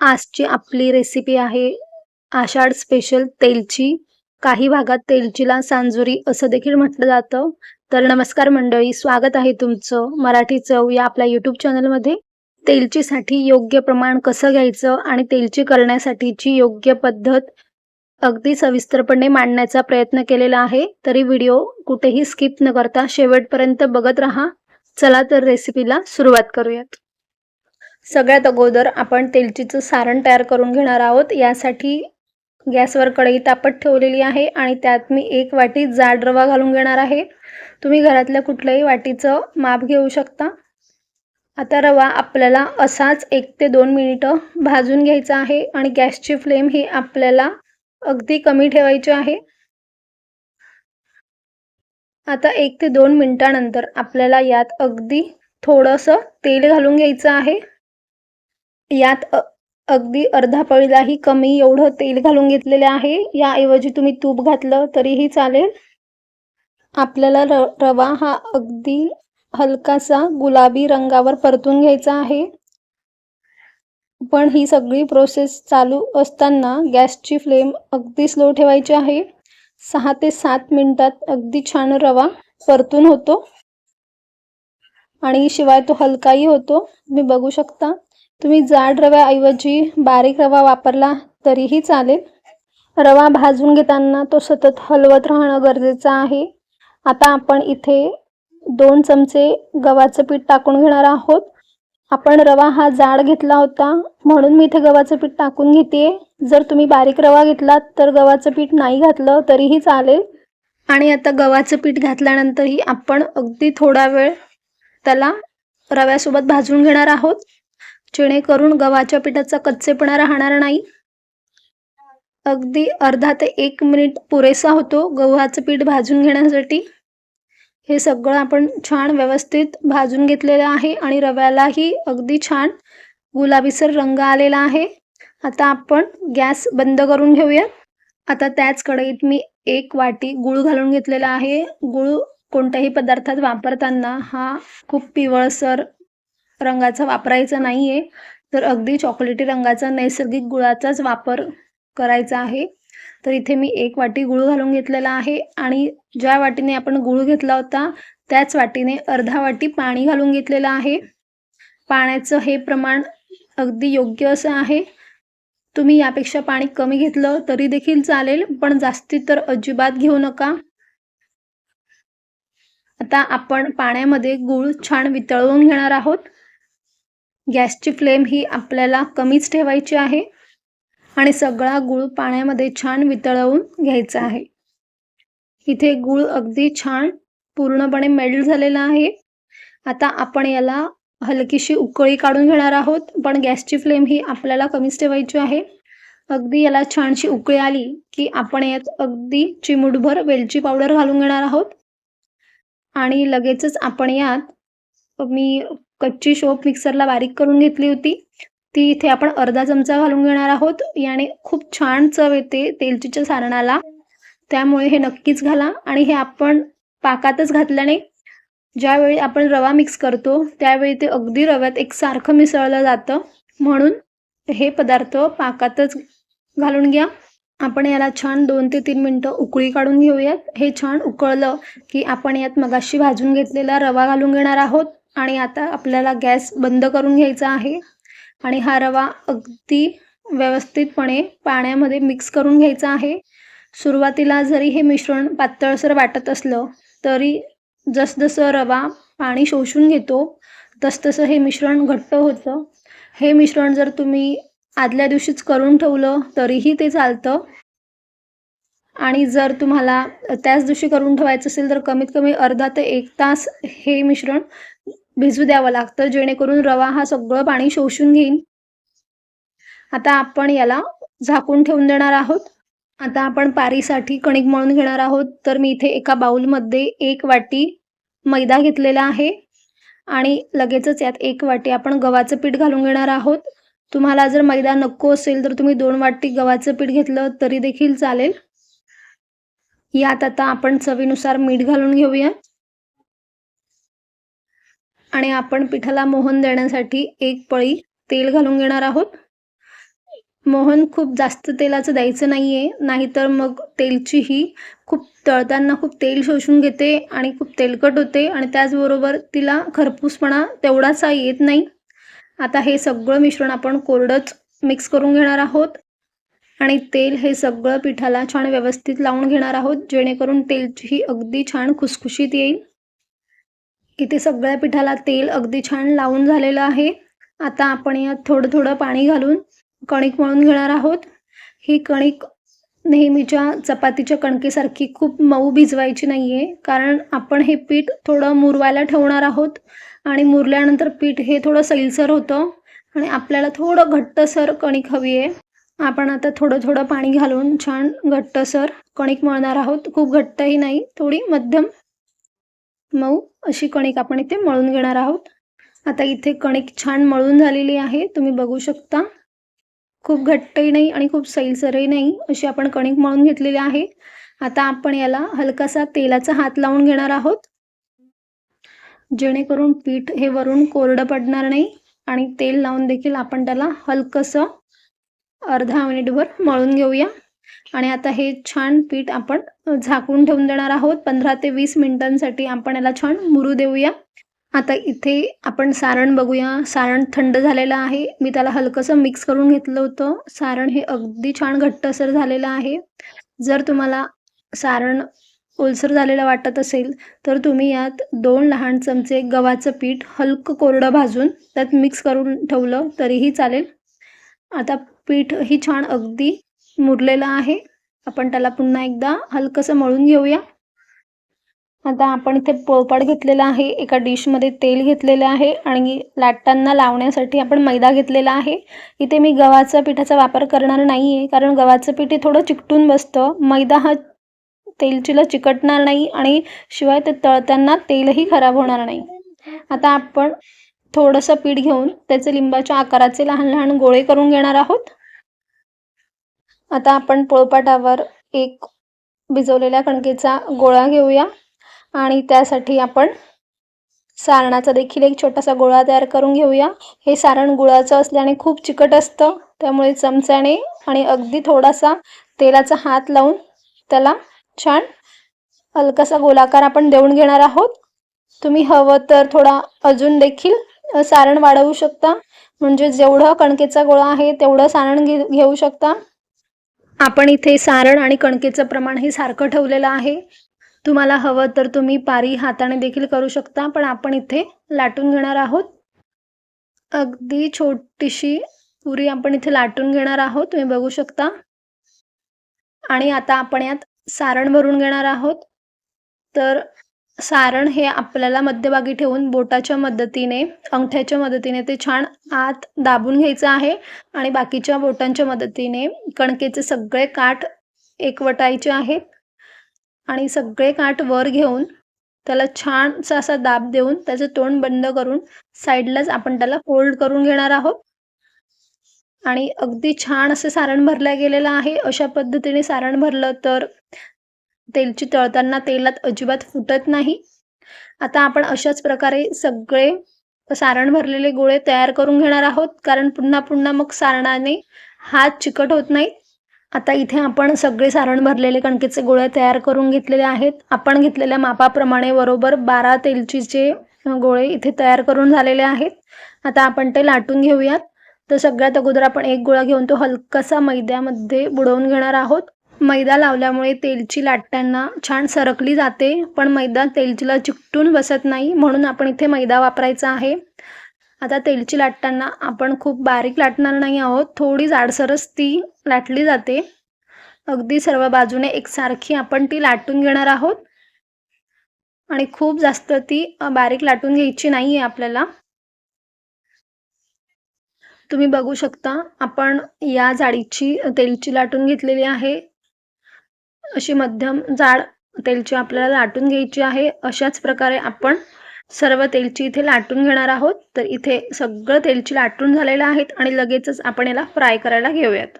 आजची आपली रेसिपी आहे आषाढ स्पेशल तेलची. काही भागात तेलचीला सांजुरी असं देखील म्हटलं जातं. तर नमस्कार मंडळी स्वागत आहे तुमचं मराठी चव या आपल्या यूट्यूब चॅनलमध्ये तेलचीसाठी योग्य प्रमाण कसं घ्यायचं आणि तेलची करण्यासाठीची योग्य पद्धत अगदी सविस्तरपणे मांडण्याचा प्रयत्न केलेला आहे. तरी व्हिडिओ कुठेही स्किप न करता शेवटपर्यंत बघत राहा. चला तर रेसिपीला सुरुवात करूयात. सगळ्यात अगोदर आपण तेलचीचं सारण तयार करून घेणार आहोत. यासाठी गॅसवर कढई तापत ठेवलेली आहे आणि त्यात मी एक वाटी जाड रवा घालून घेणार आहे. तुम्ही घरातल्या कुठल्याही वाटीचं माप घेऊ शकता. आता रवा आपल्याला असाच एक ते दोन मिनिटं भाजून घ्यायचा आहे आणि गॅसची फ्लेम ही आपल्याला अगदी कमी ठेवायची आहे. आता एक ते दोन मिनिटानंतर आपल्याला यात अगदी थोडंसं तेल घालून घ्यायचं आहे. यात अगदी अर्धा पळीलाही कमी एवढं तेल घालून घेतलेले आहे. याऐवजी तुम्ही तूप घातलं तरीही चालेल. आपल्याला र रवा हा अगदी हलकासा गुलाबी रंगावर परतून घ्यायचा आहे. पण ही सगळी प्रोसेस चालू असताना गॅसची फ्लेम अगदी स्लो ठेवायची आहे. सहा ते सात मिनिटात अगदी छान रवा परतून होतो. आणि शिवाय तो हलकाही होतो. तुम्ही बघू शकता. तुम्ही जाड रव्याऐवजी बारीक रवा वापरला तरीही चालेल. रवा भाजून घेताना तो सतत हलवत राहणं गरजेचं आहे. आता आपण इथे दोन चमचे गव्हाचं पीठ टाकून घेणार आहोत. आपण रवा हा जाड घेतला होता म्हणून मी इथे गव्हाचं पीठ टाकून घेते. जर तुम्ही बारीक रवा घेतलात तर गव्हाचं पीठ नाही घातलं तरीही चालेल. आणि आता गव्हाचं पीठ घातल्यानंतरही आपण अगदी थोडा वेळ त्याला रव्यासोबत भाजून घेणार आहोत. जेणेकरून गव्हाच्या पिठाचा कच्चेपणा राहणार नाही. अगदी अर्धा ते एक मिनिट पुरेसा होतो गव्हाचं पीठ भाजून घेण्यासाठी. हे सगळं आपण छान व्यवस्थित भाजून घेतलेलं आहे आणि रव्यालाही अगदी छान गुलाबीसर रंग आलेला आहे. आता आपण गॅस बंद करून घेऊया. आता त्याच कढईत मी एक वाटी गूळ घालून घेतलेला आहे. गूळ कोणत्याही पदार्थात वापरताना हा खूप पिवळसर रंगाचा वापरायचा नाही आहे तर अगदी चॉकलेटी रंगाचा नैसर्गिक गुळाचाच वापर करायचा आहे. तर इथे मी एक वाटी गूळ घालून घेतलेला आहे आणि ज्या वाटीने आपण गूळ घेतला होता त्याच वाटीने अर्धा वाटी पाणी घालून घेतलेलं आहे. पाण्याचं हे प्रमाण अगदी योग्य असं आहे. तुम्ही यापेक्षा पाणी कमी घेतलं तरी देखील चालेल पण जास्ती तर अजिबात घेऊ नका. आता आपण पाण्यामध्ये गूळ छान वितळवून घेणार आहोत. गॅसची फ्लेम ही आपल्याला कमीच ठेवायची आहे आणि सगळा गूळ पाण्यामध्ये छान वितळवून घ्यायचा आहे. इथे गूळ अगदी छान पूर्णपणे मेल्ट झालेला आहे. आता आपण याला हलकीशी उकळी काढून घेणार आहोत पण गॅसची फ्लेम ही आपल्याला कमीच ठेवायची आहे. अगदी याला छानशी उकळी आली की आपण यात अगदी चिमुटभर वेलची पावडर घालून घेणार आहोत. आणि लगेचच आपण यात मी कच्ची शोप मिक्सरला बारीक करून घेतली होती. ती इथे आपण अर्धा चमचा घालून घेणार आहोत. याने खूप छान चव येते तेलचीच्या सारणाला. त्यामुळे हे नक्कीच घाला आणि हे आपण पाकातच घातल्याने ज्यावेळी आपण रवा मिक्स करतो त्यावेळी ते अगदी रव्यात एकसारखं मिसळलं जातं. म्हणून हे पदार्थ पाकातच घालून घ्या. आपण याला छान दोन ते तीन मिनटं उकळी काढून घेऊयात. हे छान उकळलं की आपण यात मगाशी भाजून घेतलेला रवा घालून घेणार आहोत. आणि आता आपल्याला गॅस बंद करून घ्यायचा आहे. आणि हा रवा अगदी व्यवस्थितपणे पाण्यामध्ये मिक्स करून घ्यायचा आहे. सुरुवातीला जरी हे मिश्रण पातळसर वाटत असलं तरी जसजसं रवा पाणी शोषून घेतो तसतसं हे मिश्रण घट्ट होतं. हे मिश्रण जर तुम्ही आदल्या दिवशीच करून ठेवलं तरीही ते चालतं. आणि जर तुम्हाला त्याच दिवशी करून ठेवायचं असेल तर कमीत कमी अर्धा ते एक तास हे मिश्रण भिजू द्यावं लागतं जेणेकरून रवा हा सगळं पाणी शोषून घेईन. आता आपण याला झाकून ठेवून देणार आहोत. आता आपण पारीसाठी कणिक मळून घेणार आहोत. तर मी इथे एका बाउलमध्ये एक वाटी मैदा घेतलेला आहे. आणि लगेचच यात एक वाटी आपण गव्हाचं पीठ घालून घेणार आहोत. तुम्हाला जर मैदा नको असेल तर तुम्ही दोन वाटी गव्हाचं पीठ घेतलं तरी देखील चालेल. यात आता आपण चवीनुसार मीठ घालून घेऊयात आणि आपण पिठाला मोहन देण्यासाठी एक पळी तेल घालून घेणार आहोत. मोहन खूप जास्त तेलाचं द्यायचं नाही आहे नाहीतर मग तेलची ही खूप तळताना खूप तेल शोषून घेते आणि खूप तेलकट होते आणि त्याचबरोबर तिला खरपूसपणा तेवढासा येत नाही. आता हे सगळं मिश्रण आपण कोरडंच मिक्स करून घेणार आहोत. आणि तेल हे सगळं पिठाला छान व्यवस्थित लावून घेणार आहोत जेणेकरून तेलची ही अगदी छान खुसखुशीत येईल. इथे सगळ्या पिठाला तेल अगदी छान लावून झालेलं आहे. आता आपण यात थोडं थोडं पाणी घालून कणिक मळून घेणार आहोत. ही कणिक नेहमीच्या चपातीच्या कणकेसारखी खूप मऊ भिजवायची नाही आहे कारण आपण हे पीठ थोडं मुरवायला ठेवणार आहोत आणि मुरल्यानंतर पीठ हे थोडं सैलसर होतं आणि आपल्याला थोडं घट्टसर कणिक हवी आहे आपण आता थोडं थोडं पाणी घालून छान घट्टसर कणिक मळणार आहोत. खूप घट्टही नाही थोडी मध्यम मऊ अशी कणिक आपण इथे मळून घेणार आहोत. आता इथे कणिक छान मळून झालेली आहे तुम्ही बघू शकता. खूप घट्टही नाही आणि खूप सैलसरही नाही अशी आपण कणिक मळून घेतलेली आहे. आता आपण याला हलकासा तेलाचा हात लावून घेणार आहोत. जेणेकरून पीठ हे वरून कोरडं पडणार नाही आणि तेल लावून देखील आपण त्याला हलकंसं अर्धा मिनिटभर मळून घेऊया. आणि आता हे छान पीठ आपण झाकून ठेवून देणार आहोत. पंधरा ते वीस मिनिटांसाठी आपण याला छान मुरू देऊया. आता इथे आपण सारण बघूया. सारण थंड झालेलं आहे. मी त्याला हलकंसं मिक्स करून घेतलं होतं. सारण हे अगदी छान घट्टसर झालेलं आहे. जर तुम्हाला सारण ओलसर झालेलं वाटत असेल तर तुम्ही यात दोन लहान चमचे गव्हाचं पीठ हलकं कोरडं भाजून त्यात मिक्स करून ठेवलं तरीही चालेल. आता पीठ ही छान अगदी मुरलेलं आहे. आपण त्याला पुन्हा एकदा हलकसं मळून घेऊया. आता आपण इथे पोळपाट घेतलेला आहे. एका डिशमध्ये तेल घेतलेलं आहे आणि लाटांना लावण्यासाठी आपण मैदा घेतलेला आहे. इथे मी गव्हाच्या पिठाचा वापर करणार नाही आहे कारण गव्हाचं पीठ हे थोडं चिकटून बसतं. मैदा हा तेलचीला चिकटणार नाही आणि शिवाय ते तळताना तेलही खराब होणार नाही. आता आपण थोडंसं पीठ घेऊन त्याचे लिंबाच्या आकाराचे लहान लहान गोळे करून घेणार आहोत. आता आपण पोळपाटावर एक भिजवलेल्या कणकेचा गोळा घेऊया. आणि त्यासाठी आपण सारणाचा देखील एक छोटासा गोळा तयार करून घेऊया. हे सारण गुळाचं असल्याने खूप चिकट असतं त्यामुळे चमच्याने आणि अगदी थोडासा तेलाचा हात लावून त्याला छान हलकासा गोलाकार आपण देऊन घेणार आहोत. तुम्ही हवं तर थोडा अजून देखील सारण वाढवू शकता. म्हणजे जेवढं कणकेचा गोळा आहे तेवढं सारण घे घेऊ शकता. आपण इथे सारण आणि कणकेचं प्रमाण हे सारखं ठेवलेलं आहे. तुम्हाला हवं तर तुम्ही पारी हाताने देखील करू शकता पण आपण इथे लाटून घेणार आहोत. अगदी छोटीशी पुरी आपण इथे लाटून घेणार आहोत तुम्ही बघू शकता. आणि आता आपण यात सारण भरून घेणार आहोत. तर सारण हे आपल्याला मध्यभागी ठेवून बोटाच्या मदतीने अंगठ्याच्या मदतीने ते छान आत दाबून घ्यायचं आहे आणि बाकीच्या बोटांच्या मदतीने कणकेचे सगळे काठ एकवटायचे आहेत आणि सगळे काठ वर घेऊन त्याला छानसा असा दाब देऊन त्याचं तोंड बंद करून साईडलाच आपण त्याला फोल्ड करून घेणार आहोत. आणि अगदी छान असं सारण भरलं गेलेलं आहे. अशा पद्धतीने सारण भरलं तर तेलची तळताना तेलात अजिबात फुटत नाही. आता आपण अशाच प्रकारे सगळे सारण भरलेले गोळे तयार करून घेणार आहोत. कारण पुन्हा पुन्हा मग सारणाने हात चिकट होत नाही आता इथे आपण सगळे सारण भरलेले कणकेचे गोळे तयार करून घेतलेले आहेत. आपण घेतलेल्या मापाप्रमाणे बरोबर बारा तेलचीचे गोळे इथे तयार करून झालेले आहेत. आता आपण ते लाटून घेऊयात. तर सगळ्यात अगोदर आपण एक गोळा घेऊन तो हलकासा मैद्यामध्ये बुडवून घेणार आहोत. मैदा लावल्यामुळे तेलची लाटताना छान सरकली जाते पण मैदा तेलचीला चिकटून बसत नाही म्हणून आपण इथे मैदा वापरायचा आहे. आता तेलची लाटताना आपण खूप बारीक लाटणार नाही आहोत थोडी जाडसरच ती लाटली जाते. अगदी सर्व बाजूने एकसारखी आपण ती लाटून घेणार आहोत. आणि खूप जास्त ती बारीक लाटून घ्यायची नाही आहे आपल्याला. तुम्ही बघू शकता आपण या जाडीची तेलची लाटून घेतलेली आहे. अशी मध्यम जाड तेलची आपल्याला लाटून घ्यायची आहे. अशाच प्रकारे आपण सर्व तेलची इथे लाटून घेणार आहोत. तर इथे सगळं तेलची लाटून झालेलं आहेत आणि लगेचच आपण याला फ्राय करायला घेऊयात.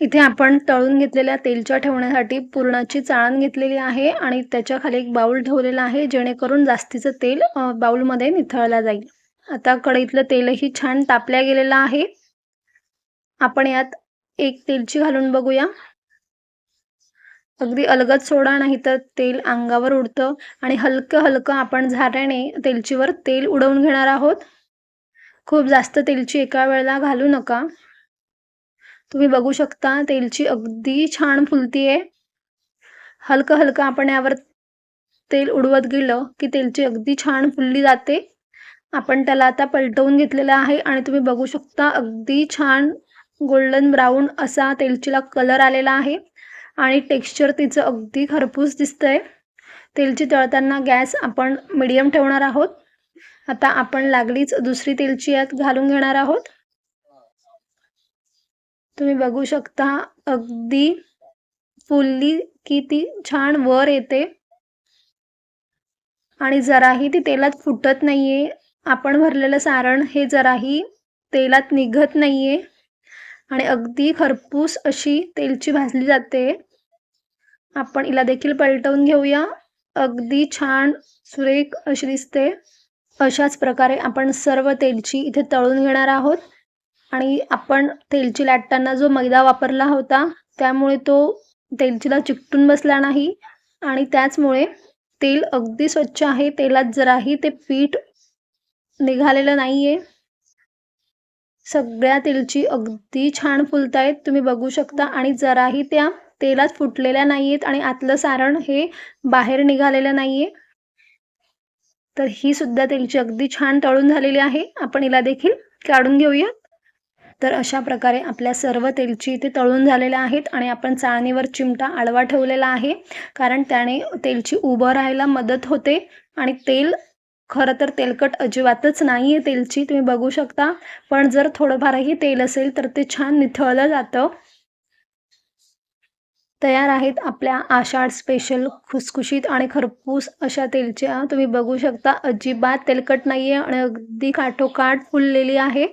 इथे आपण तळून घेतलेल्या तेलच्या ठेवण्यासाठी पुरणाची चाळण घेतलेली आहे आणि त्याच्याखाली एक बाऊल ठेवलेला आहे जेणेकरून जास्तीचं तेल बाऊलमध्ये निथळला जाईल. आता कढईतलं तेलही छान तापल्या गेलेलं आहे. आपण यात एक तेलची घालून बघूया. अगदी अलगद सोडा नाही तर तेल अंगावर उडतं आणि हलकं हलकं आपण झाऱ्याने तेलचीवर तेल उडवून घेणार आहोत. खूप जास्त तेलची एका वेळेला घालू नका. तुम्ही बघू शकता तेलची अगदी छान फुलतीये. हलकं हलकं आपण यावर तेल उडवत गेलं की तेलची अगदी छान फुलली जाते. आपण त्याला आता पलटवून घेतलेलं आहे आणि तुम्ही बघू शकता अगदी छान गोल्डन ब्राऊन असा तेलचीला कलर आलेला आहे. आणि टेक्स्चर तिचं अगदी खरपूस दिसतंय. तेलची तळताना गॅस आपण मिडियम ठेवणार आहोत. आता आपण लागलीच दुसरी तेलची यात घालून घेणार आहोत. तुम्ही बघू शकता अगदी फुलली की ती छान वर येते. आणि जराही ती तेलात फुटत नाहीये. आपण भरलेलं सारण हे जराही तेलात निघत नाहीये. आणि अगदी खरपूस अशी तेलची भाजली जाते. आपण हिला देखील पलटवून घेऊया. अगदी छान सुरेख अशी दिसते. अशाच प्रकारे आपण सर्व तेलची इथे तळून घेणार आहोत. आणि आपण तेलची लाटताना जो मैदा वापरला होता त्यामुळे तो तेलचीला चिकटून बसला नाही. आणि त्याचमुळे तेल अगदी स्वच्छ आहे. तेलात जराही ते पीठ निघालेलं नाहीये. सगळ्या तेलची अगदी छान फुलत आहेत तुम्ही बघू शकता. आणि जराही त्या तेलात फुटलेल्या नाहीयेत आणि आतलं सारण हे बाहेर निघालेलं नाहीये. तर ही सुद्धा तेलची अगदी छान तळून झालेली आहे. आपण हिला देखील काढून घेऊया तर अशा प्रकारे आपल्या सर्व तेलची इथे तळून झालेल्या आहेत आणि आपण चाळणीवर चिमटा आडवा ठेवलेला आहे. कारण त्याने तेलची उभं राहायला मदत होते आणि तेल खरं तर तेलकट अजिबातच नाही आहे तेलची तुम्ही बघू शकता. पण जर थोडंफारही तेल असेल तर ते छान निथळलं जातं. तयार आहेत आपल्या आषाढ स्पेशल खुसखुशीत आणि खरपूस अशा तेलच्या. तुम्ही बघू शकता अजिबात तेलकट नाही आहे आणि अगदी काठोकाठ फुललेली आहे.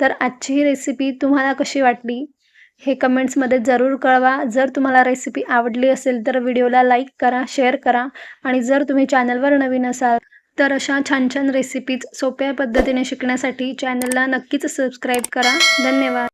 तर आजची ही रेसिपी तुम्हाला कशी वाटली? हे कमेंट्समध्ये जरूर कळवा. जर तुम्हाला रेसिपी आवडली असेल तर व्हिडिओला लाईक करा शेअर करा आणि जर तुम्ही चॅनलवर नवीन असाल तर अशा छान छान रेसिपीज सोप्या पद्धतीने शिकण्यासाठी चॅनलला नक्कीच सबस्क्राईब करा. धन्यवाद.